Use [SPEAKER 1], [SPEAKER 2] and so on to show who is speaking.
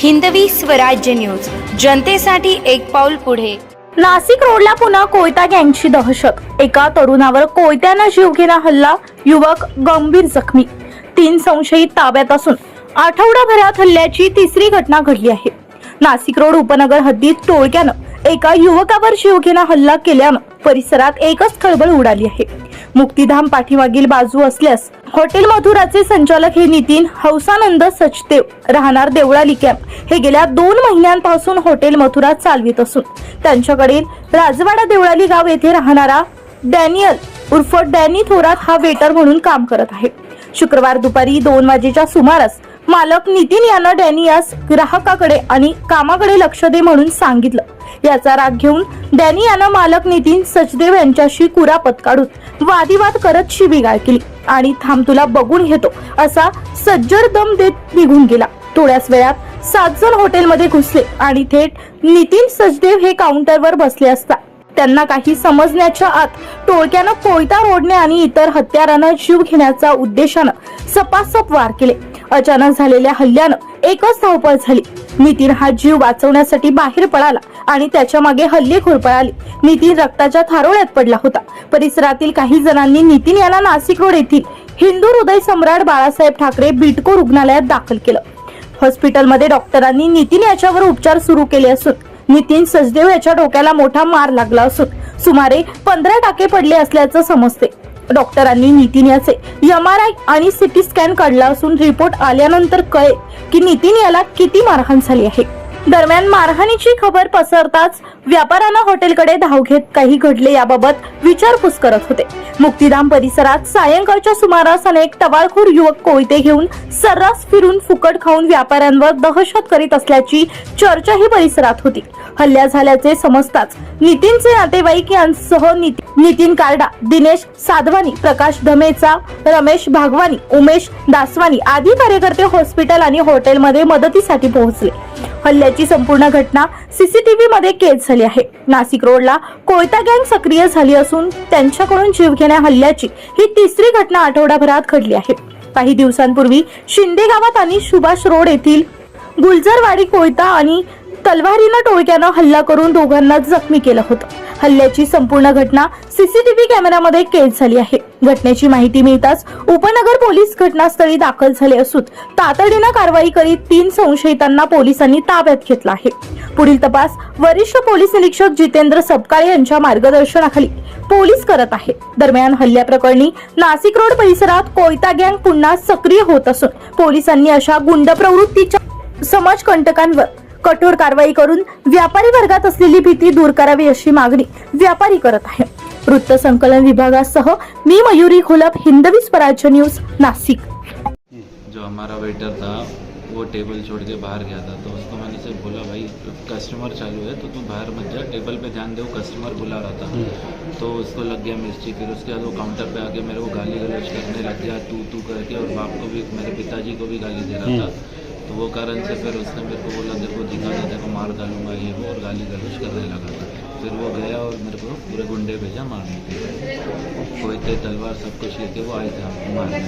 [SPEAKER 1] Hindavi Swarajya news. जनतेसाठी एक पाऊल पुढे.
[SPEAKER 2] नाशिक रोडला पुन्हा कोयता गँगची दहशत. एका तरुणावर कोयत्यानं जीवघेणा हल्ला युवक गंभीर जखमी. तीन संशयित ताब्यात असून आठवडाभरात हल्ल्याची तिसरी घटना घडली आहे. नाशिक रोड उपनगर हद्दीत टोळक्यानं एका युवकावर शिवसेना हल्ला केल्यानं परिसरात एकच खळबळ उडाली आहे. मुक्तिधाम पाठीमागील बाजू असल्यास हॉटेल मथुराचे संचालक हे नितीन हौसानंद सचदेव राहणार देवळाली कॅम्प हे गेल्या दोन महिन्यांपासून हॉटेल मथुरा चालवित असून त्यांच्याकडील राजवाडा देवळाली गाव येथे राहणारा डॅनियल उर्फ डॅनी थोरात हा वेटर म्हणून काम करत आहे. शुक्रवार दुपारी दोन वाजेच्या सुमारास मालक नितीन यानं डॅनी यास ग्राहकाकडे आणि कामाकडे लक्ष दे म्हणून सांगितलं. याचा राग घेऊन डॅनी यानं मालक नितीन सचदेव यांच्याशी कुरापत काढून वादिवाद करत शिबिगाळ केली. आणि थांब तुला बघून घेतो असा सज्जर दम देत निघून गेला. थोड्याच वेळात सात जण हॉटेलमध्ये घुसले आणि थेट नितीन सचदेव हे काउंटरवर बसले असता. त्यांना काही समजण्याच्या आत टोळक्यानं कोयता रोडणे आणि इतर हत्यारानं जीव घेण्याच्या उद्देशानं सपासप वार केले. अचानक झालेल्या हल्ल्यानं एकच धावपळ झाली. नितीन हा जीव वाचवण्यासाठी बाहेर पळाला आणि त्याच्यामागे हल्लेखोर पळाले. नितीन रक्ताच्या थारोळ्यात पडला होता. परिसरातील काही जणांनी नितीन याला नाशिक रोड येथील हिंदू हृदय सम्राट बाळासाहेब ठाकरे बिटको रुग्णालयात दाखल केलं. हॉस्पिटलमध्ये डॉक्टरांनी नितीन याच्यावर उपचार सुरू केले असून नितीन सचदेव याच्या डोक्याला मोठा मार लागला असून सुमारे पंधरा टाके पडले असल्याचं समजते. डॉक्टरांनी नितीन याचे एम आर आय आणि सिटी स्कॅन काढला असून रिपोर्ट आल्यानंतर कळे की नितीन याला किती मारहाण झाली आहे. दरम्यान मारहाणीची खबर पसरताच व्यापाऱ्यांना हॉटेलकडे धाव घेत काही घडले याबाबत विचारपूस करत होते. मुक्तिधाम परिसरात सायंकाळच्या सुमारास अनेक टवाळखोर युवक कोयते घेऊन सर्रास फिरून फुकट खाऊन व्यापाऱ्यांवर दहशत करीत असल्याची चर्चाही परिसरात होती. हल्ल्या झाल्याचे समजताच नितीनचे नातेवाईक यांसह निती- नितीन कार्डा दिनेश साधवानी प्रकाश धमेचा रमेश भागवानी उमेश दासवानी आदी कार्यकर्ते हॉस्पिटल आणि हॉटेलमध्ये मदतीसाठी पोहोचले. हल्ल्याची संपूर्ण घटना सीसीटीव्ही मध्ये कैद झाली आहे. नाशिक रोडला कोयता गँग सक्रिय झाली असून त्यांच्याकडून जीवघेण्या हल्ल्याची ही तिसरी घटना आठवडाभरात घडली आहे. काही दिवसांपूर्वी शिंदे गावात आणि सुभाष रोड येथील गुलजरवाडी कोयता आणि तलवारीनं टोळक्यानं हल्ला करून दोघांना जखमी केलं होतं. हल्ल्याची संपूर्ण घटना सीसीटीव्ही कॅमेऱ्यामध्ये कैद झाली आहे. घटनेची माहिती मिळताच उपनगर पोलीस घटनास्थळी दाखल झाले असून तातडीनं कारवाई करीत तीन संशयितांना पोलिसांनी ताब्यात घेतला आहे. पुढील तपास वरिष्ठ पोलीस निरीक्षक जितेंद्र सबकाळे यांच्या मार्गदर्शनाखाली पोलीस करत आहे. दरम्यान हल्ल्याप्रकरणी नाशिक रोड परिसरात कोयता गँग पुन्हा सक्रिय होत असून पोलिसांनी अशा गुंड प्रवृत्तीच्या समाजकंटकांवर कठोर कारवाई करून व्यापारी वर्गात असलेली भीती दूर करावी अशी मागणी व्यापारी करत आहे. वृत्त संकलन विभागासह मी मयुरी खुलप हिंदवी स्वराज्य न्यूज नाशिक.
[SPEAKER 3] जो हमारा वेटर था वो टेबल छोड़ के बाहर गया था। तो उसको मैंने से बोला भाई कस्टमर चालू है तो तू बाहर मत जा टेबल पे ध्यान दे वो कस्टमर बुला रहा था। तो उसको लग गया मिर्ची फिर उसके बाद वो काउंटर पे आके मेरे को गाली गलौज करने लग गया तू तू करके और बाप को भी मेरे पिताजी को भी गाली दे रहा था। तो वो कारण से फिर उसने मेरे को बोला देखो को दिखा देखो मार डालूंगा ये वो और गाली गलौज करने लगा। फिर वो गया और मेरे को पूरे गुंडे भेजा मारने के लिए। कोई थे तलवार सब कुछ लेके वो आए थे मारने।